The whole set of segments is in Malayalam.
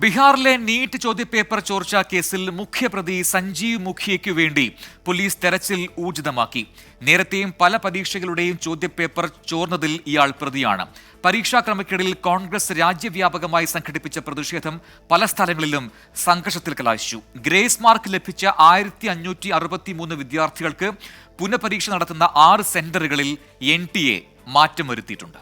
ബീഹാറിലെ നീറ്റ് ചോദ്യപേപ്പർ ചോർച്ചാ കേസിൽ മുഖ്യപ്രതി സഞ്ജീവ് മുഖിയയ്ക്കു വേണ്ടി പോലീസ് തെരച്ചിൽ ഊർജിതമാക്കി. നേരത്തെയും പല പരീക്ഷകളുടെയും ചോദ്യപേപ്പർ ചോർന്നതിൽ ഇയാൾ പ്രതിയാണ്. പരീക്ഷാ ക്രമക്കേടിൽ കോൺഗ്രസ് രാജ്യവ്യാപകമായി സംഘടിപ്പിച്ച പ്രതിഷേധം പല സ്ഥലങ്ങളിലും സംഘർഷത്തിൽ കലാശിച്ചു. ഗ്രേസ് മാർക്ക് ലഭിച്ച ആയിരത്തി അഞ്ഞൂറ്റി അറുപത്തിമൂന്ന് വിദ്യാർത്ഥികൾക്ക് പുനഃപരീക്ഷ നടത്തുന്ന ആറ് സെന്ററുകളിൽ എൻ ടി എ മാറ്റം വരുത്തിയിട്ടുണ്ട്.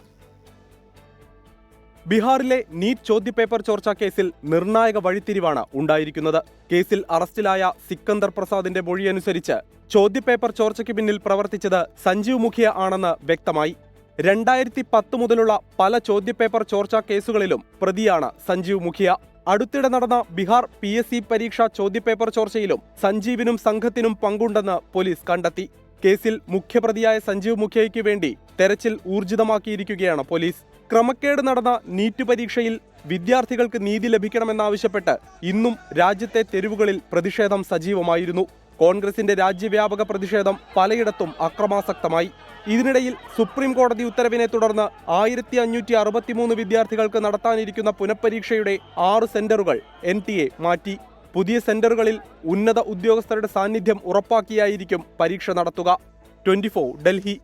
ബീഹാറിലെ നീറ്റ് ചോദ്യപേപ്പർ ചോർച്ചാ കേസിൽ നിർണായക വഴിത്തിരിവാണ് ഉണ്ടായിരിക്കുന്നത്. കേസിൽ അറസ്റ്റിലായ സിക്കന്ദർ പ്രസാദിന്റെ മൊഴിയനുസരിച്ച് ചോദ്യപേപ്പർ ചോർച്ചയ്ക്ക് പിന്നിൽ പ്രവർത്തിച്ചത് സഞ്ജീവ് മുഖിയ ആണെന്ന് വ്യക്തമായി. രണ്ടായിരത്തി പത്ത് മുതലുള്ള പല ചോദ്യപേപ്പർ ചോർച്ചാ കേസുകളിലും പ്രതിയാണ് സഞ്ജീവ് മുഖിയ. അടുത്തിടെ നടന്ന ബീഹാർ പി എസ് സി പരീക്ഷാ ചോദ്യപേപ്പർ ചോർച്ചയിലും സഞ്ജീവിനും സംഘത്തിനും പങ്കുണ്ടെന്ന് പോലീസ് കണ്ടെത്തി. കേസിൽ മുഖ്യപ്രതിയായ സഞ്ജീവ് മുഖ്യയ്ക്ക് വേണ്ടി തെരച്ചിൽ ഊർജിതമാക്കിയിരിക്കുകയാണ് പോലീസ്. ക്രമക്കേട് നടന്ന നീറ്റ് പരീക്ഷയിൽ വിദ്യാർത്ഥികൾക്ക് നീതി ലഭിക്കണമെന്നാവശ്യപ്പെട്ട് ഇന്നും രാജ്യത്തെ തെരുവുകളിൽ പ്രതിഷേധം സജീവമായിരുന്നു. കോൺഗ്രസിന്റെ രാജ്യവ്യാപക പ്രതിഷേധം പലയിടത്തും അക്രമാസക്തമായി. ഇതിനിടയിൽ സുപ്രീം കോടതി ഉത്തരവിനെ തുടർന്ന് ആയിരത്തി അഞ്ഞൂറ്റി അറുപത്തിമൂന്ന് വിദ്യാർത്ഥികൾക്ക് നടത്താനിരിക്കുന്ന പുനഃപരീക്ഷയുടെ ആറ് സെന്ററുകൾ എൻ മാറ്റി. പുതിയ സെന്ററുകളിൽ ഉന്നത ഉദ്യോഗസ്ഥരുടെ സാന്നിധ്യം ഉറപ്പാക്കിയായിരിക്കും പരീക്ഷ നടത്തുക. ട്വന്റി ഡൽഹി.